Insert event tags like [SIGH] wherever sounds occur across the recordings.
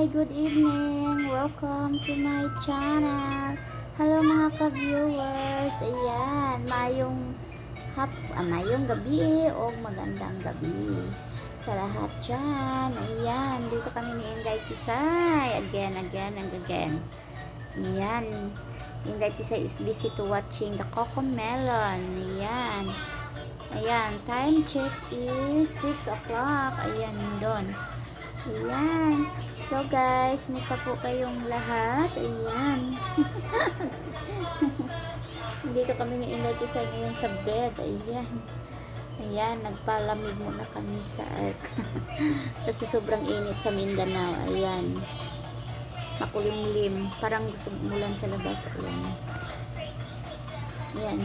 Hi, good evening. Welcome to my channel. Hello mga ka-viewers. Ayan, mayong hap, ah, mayong gabi o magandang gabi sa lahat dyan. Ayan, dito kami ni Inday Tisay. Again, again, and again. Ayan. Inday Tisay is busy to watching the Coco Melon. Ayan. Ayan, time check is 6 o'clock. Ayan, doon. Ayan. So guys, musta po kayong lahat? Ayan. [LAUGHS] Dito kami ni Inday Tisay ngayon sa bed. Ayan. Ayan, nagpalamig muna kami sa ark. [LAUGHS] Kasi sobrang init sa Mindanao. Ayan. Makulimlim. Parang gusto mulan sa labas. Ayan. Ayan.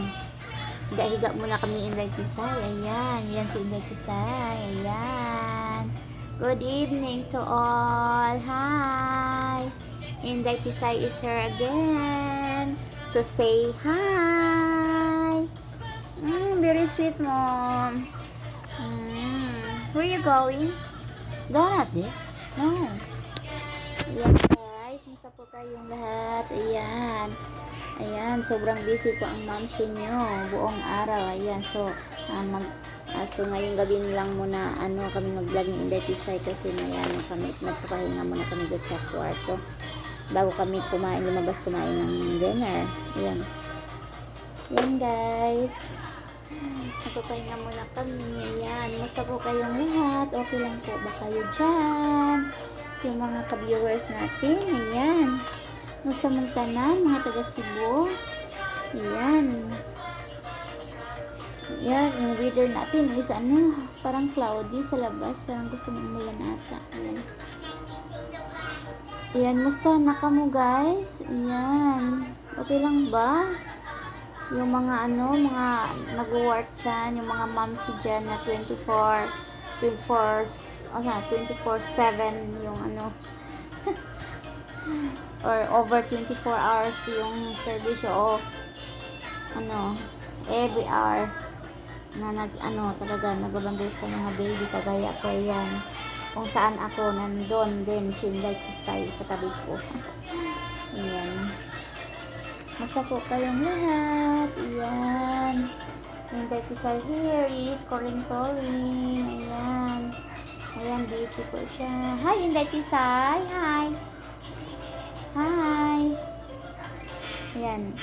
Higa-higa muna kami Inday Tisay. Ayan. Yan si Inday Tisay. Ayan. Good evening to all. Hi. Inday Tisay is here again to say hi. Mm, very sweet, mom. Mm. Where you going? Donut, eh? No. Ayan, guys. Musta po kayong lahat? Ayan. Ayan, sobrang busy po ang momsi nyo. Buong araw. Ayan, so, ah, mag, ah, so ngayong gabi lang muna, ano, kami mag-vlog ni Inday kasi may ano kami, nagpapahinga muna kami doon sa kwarto. Bago kami kumain, lumabas kumain ng dinner. Ayan. Ayan, guys. Nagpapahinga muna kami. Ayan. Musta po kayong lahat? Okay lang po ba kayo dyan? Yung mga ka-viewers natin. Ayan. Musta mong tanan, mga taga Cebu? Ayan. Ayan, yung weather natin is ano, parang cloudy sa labas. Parang gusto mong umulan ata. Ayan. Ayan, musta na ka mo guys? Ayan. Okay lang ba? Yung mga ano, mga nag-work dyan, yung mga moms dyan na 24, 24, ano, 24-7 yung ano, [LAUGHS] or over 24 hours yung service o ano, every hour na nag, ano, talaga nagbabanggay sa mga baby kagaya ko yan. Kung saan ako, nandun din, sinday kisay sa tabi ko. [LAUGHS] Ayan. Musta po kayong lahat? Ayan. Sinday kisay here is calling calling. Ayan. Ayan, busy po siya. Hi, Inday Tisay. Hi. Hi. Ayan.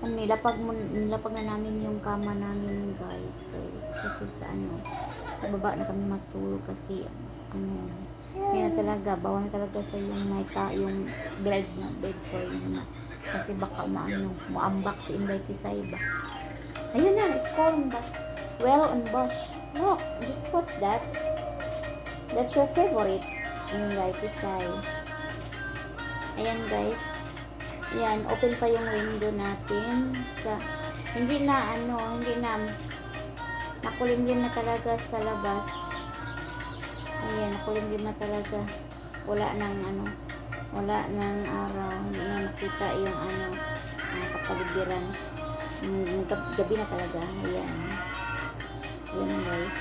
Ang nilapag, mo, nilapag na namin yung kama namin, guys. Kay, kasi sa ano, sa baba na kami matulog kasi, ano, kaya talaga, bawal na talaga sa yung may ka, yung bed na bed for yun. Kasi baka umaano, muambak si Inday Tisay ba. Ayun na, it's calling back. Well on Bosch. Look, just what's that? That's your favorite. Inday Tisay. Ayan guys. Yan, open pa yung window natin. Sa, hindi na ano, hindi na nakulimlim na talaga sa labas. Ayan, nakulimlim na talaga. Wala nang ano, wala nang araw. Hindi na nakita yung ano, ang kapaligiran. Mm, gab- Gabi na talaga. Ayan. Ayan guys.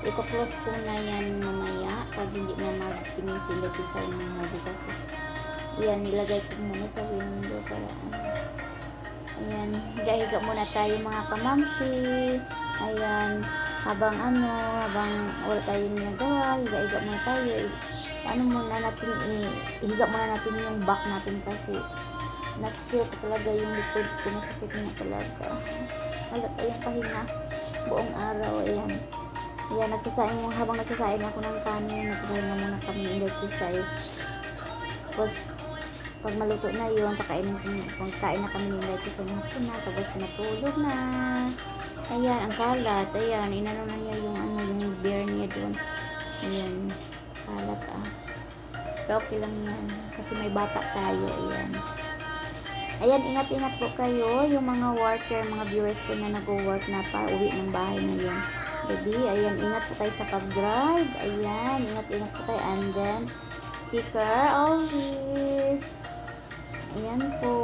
Iko-close ko na yan mamaya pag hindi na magtingin sila sa ng mga kasi yan, nilagay ko muna sa window para ano. Ayan, higa-higa muna tayo mga kamamsi. Ayan, habang ano, habang wala tayong ginagawa, higa-higa muna tayo. Ano muna natin, ihiga muna natin yung back natin kasi na-feel ko talaga yung likod ko, masakit na talaga. Wala tayong pahinga buong araw. Ayan. Ayan, nagsasaing, habang nagsasaing ako ng kanin, nagpapahinga muna kami side. Tapos, pag maluto na yun, pakainin ko, kung kain na kami ng light kasi hapon na, tapos natulog na. Ayan, ang kalat. Ayan, inano na niya yung ano, yung beer niya doon. Ayan, kalat ah. Pero okay lang yan. Kasi may bata tayo. Ayan. Ayan, ingat-ingat po kayo. Yung mga worker, mga viewers ko na nag-work na pa, uwi ng bahay ngayon. Gabi, ayan, ingat po tayo sa pag-drive. Ayan, ingat-ingat po tayo. And then, take care always. Ayan po.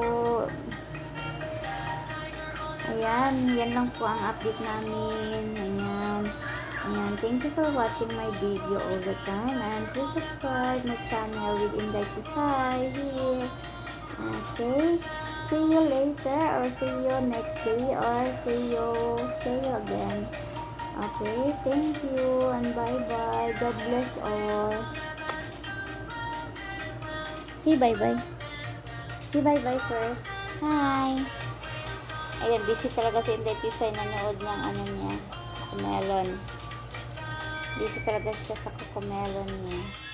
Ayan, yan lang po ang update namin. Ayan. Ayan, thank you for watching my video all the time. And please subscribe my channel with Inday Kisay here. Okay. See you later or see you next day or see you see you again. Okay, thank you and bye bye. God bless all. See bye bye. See bye bye first. Hi. Ayan, busy talaga si Inday Tisay nanood ng ano niya, melon. Busy talaga siya sa melon niya.